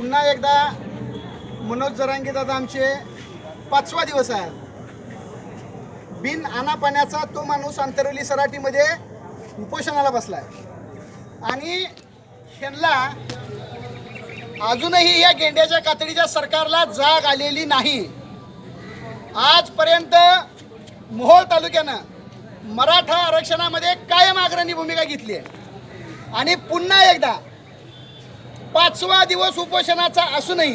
पुन्हा एकदा मनोज जरांगे दादा आमचे पाचवा दिवस आहे. बिन आनापाण्याचा तो माणूस अंतरवली सराटीमध्ये उपोषणाला बसलाय. आणि ह्यांना अजूनही या गेंड्याच्या कातडीच्या सरकारला जाग आलेली नाही. आजपर्यंत मोहोळ तालुक्यानं मराठा आरक्षणामध्ये कायम अग्रणी भूमिका घेतली आहे. आणि पुन्हा एकदा पाचवा दिवस उपोषणाचा असूनही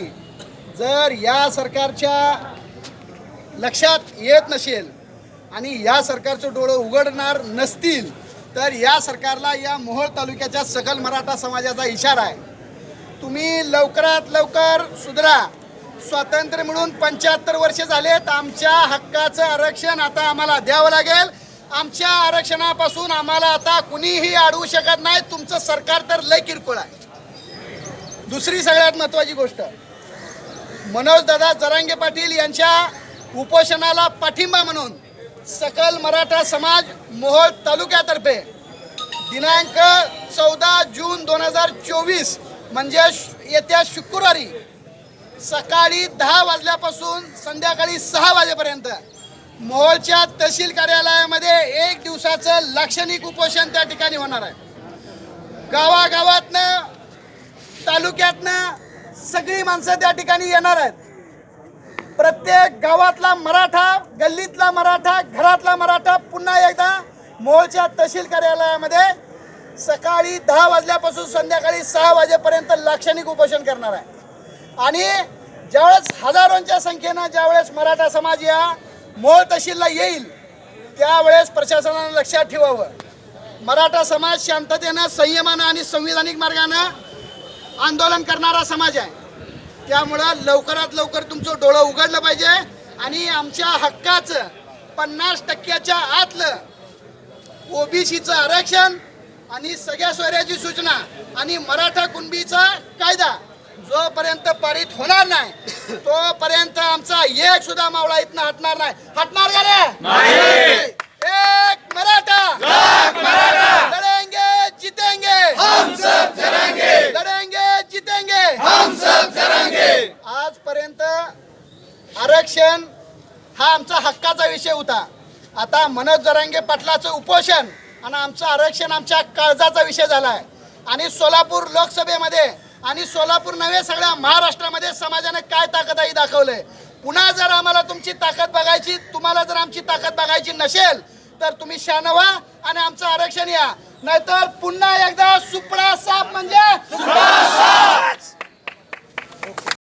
जर या सरकारच्या लक्षात येत नसेल आणि या सरकारचं डोळं उघडणार नसतील तर या सरकारला या मोहोळ तालुक्याच्या सकल मराठा समाजाचा इशारा आहे. तुम्ही लवकरात लवकर सुधरा. स्वातंत्र्य मिळून पंच्याहत्तर वर्ष झालेत. आमच्या हक्काचं आरक्षण आता आम्हाला द्यावं लागेल. आमच्या आरक्षणापासून आम्हाला आता कुणीही अडवू शकत नाही. तुमचं सरकार तर लय किरकोळ आहे. दुसरी सगळ्यात महत्त्वाची गोष्ट. मनोजदादा जरांगे पाटील यांच्या उपोषणाला पाठिंबा म्हणून सकल मराठा समाज मोहोळ तालुक्यातर्फे दिनांक चौदा जून दोन हजार चोवीस म्हणजे श- येत्या शुक्रवारी सकाळी दहा वाजल्यापासून संध्याकाळी सहा वाजेपर्यंत मोहोळच्या तहसील कार्यालयामध्ये एक दिवसाचं लाक्षणिक उपोषण त्या ठिकाणी होणार आहे. गावागावातनं तालुक्यातनं सगळी माणसं त्या ठिकाणी येणार आहेत. प्रत्येक गावातला मराठा गल्लीतला मराठा घरातला मराठा पुन्हा एकदा मोळच्या तहसील कार्यालयामध्ये सकाळी दहा वाजल्यापासून संध्याकाळी सहा वाजेपर्यंत लाक्षणिक उपोषण करणार आहे. आणि ज्यावेळेस हजारोंच्या संख्येनं ज्यावेळेस मराठा समाज या मोळ तहसीलला येईल त्यावेळेस प्रशासनानं लक्षात ठेवावं. मराठा समाज शांततेनं संयमानं आणि संविधानिक मार्गानं आंदोलन करणारा समाज आहे. त्यामुळं लवकरात लवकर तुमचं डोळं उघडलं पाहिजे आणि आमच्या हक्काचं पन्नास टक्क्याच्या आतलं ओबीसीचं आरक्षण आणि सगळ्या सोयऱ्याची सूचना आणि मराठा कुणबीचा कायदा जोपर्यंत पारित होणार नाही तोपर्यंत आमचा एक सुद्धा मावळा इथनं हटणार नाही. हटणार का रे? आरक्षण हा आमचा हक्काचा विषय होता. आता मनोज जरांगे पाटलाचं उपोषण आणि आमचं आरक्षण आमच्या काळजाचा विषय झाला आहे आणि सोलापूर लोकसभेमध्ये आणि सोलापूर नव्हे सगळ्या महाराष्ट्रामध्ये समाजाने काय ताकद आहे दाखवलंय. पुन्हा जर आम्हाला तुमची ताकद बघायची तुम्हाला जर आमची ताकद बघायची नसेल तर तुम्ही शान व्हा आणि आमचं आरक्षण या. नाहीतर पुन्हा एकदा सुपडा साप म्हणजे